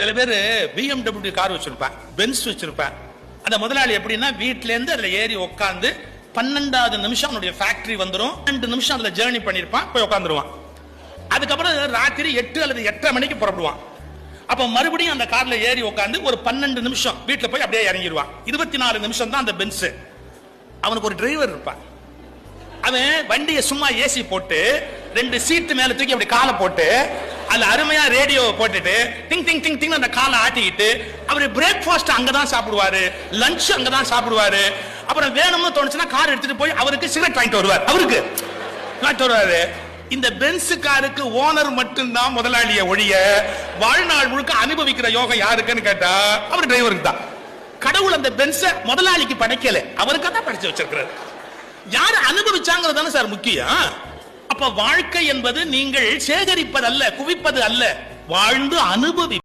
சில பேர் BMW car வச்சிருப்பேன் பென்ஸ் வச்சிருப்பேன். அந்த முதலாளி எப்படின்னா வீட்ல இருந்து அதுல ஏறி உட்காந்து பன்னெண்டாவது நிமிஷம் அவனுடைய ஃபேக்டரி வந்துடும் ரெண்டு நிமிஷம் அதுல ஜேர்னி பண்ணிருப்பான் போய் உட்காந்துருவான் அதுக்கப்புறம் ராத்திரி எட்டு அல்லது எட்டரை மணிக்கு புறப்படுவான். அப்ப மறுபடியும் அந்த கார்ல ஏறி உட்காந்து ஒரு பன்னெண்டு நிமிஷம் வீட்டுல போய் அப்படியே இறங்கிடுவான் இருபத்தி நாலு நிமிஷம் தான் அந்த பென்ஸ் அவனுக்கு ஒரு டிரைவர் இருப்பான். அவன் வண்டியை சும்மா ஏசி போட்டு ரெண்டு சீட்டு மேல தூக்கி அப்படி காலை போட்டு அதுல அருமையா ரேடியோ போட்டுட்டு டிங் டிங் டிங் டிங் அந்த காலை ஆட்டிக்கிட்டு அவர் பிரேக்ஃபாஸ்ட் அங்கதான் சாப்பிடுவாரு லஞ்ச் அங்கதான் சாப்பிடுவாரு. அப்புறம் வேணும்னு தோணுச்சுன்னா கார் எடுத்துட்டு போய் அவருக்கு சிகரெட் வாங்கிட்டு வருவார். அவருக்கு வாங்கிட்டு வருவாரு. இந்த பென்ஸ் காருக்கு ஓனர் மட்டும்தான் முதலாளிய ஒழிய வாழ்நாள் முழுக்க அனுபவிக்கிற யோகம் யாருக்குன்னு கேட்டா அவர் டிரைவருக்கு தான். கடவுள் அந்த பென்ஸ முதலாளிக்கு படைக்கல. அவருக்கு தான் படைச்சு வச்சிருக்கிறாரு. யார் அனுபவிச்சாங்கிறது தானே சார் முக்கியம். அப்ப வாழ்க்கை என்பது நீங்கள் சேகரிப்பது அல்ல குவிப்பது அல்ல வாழ்ந்து அனுபவி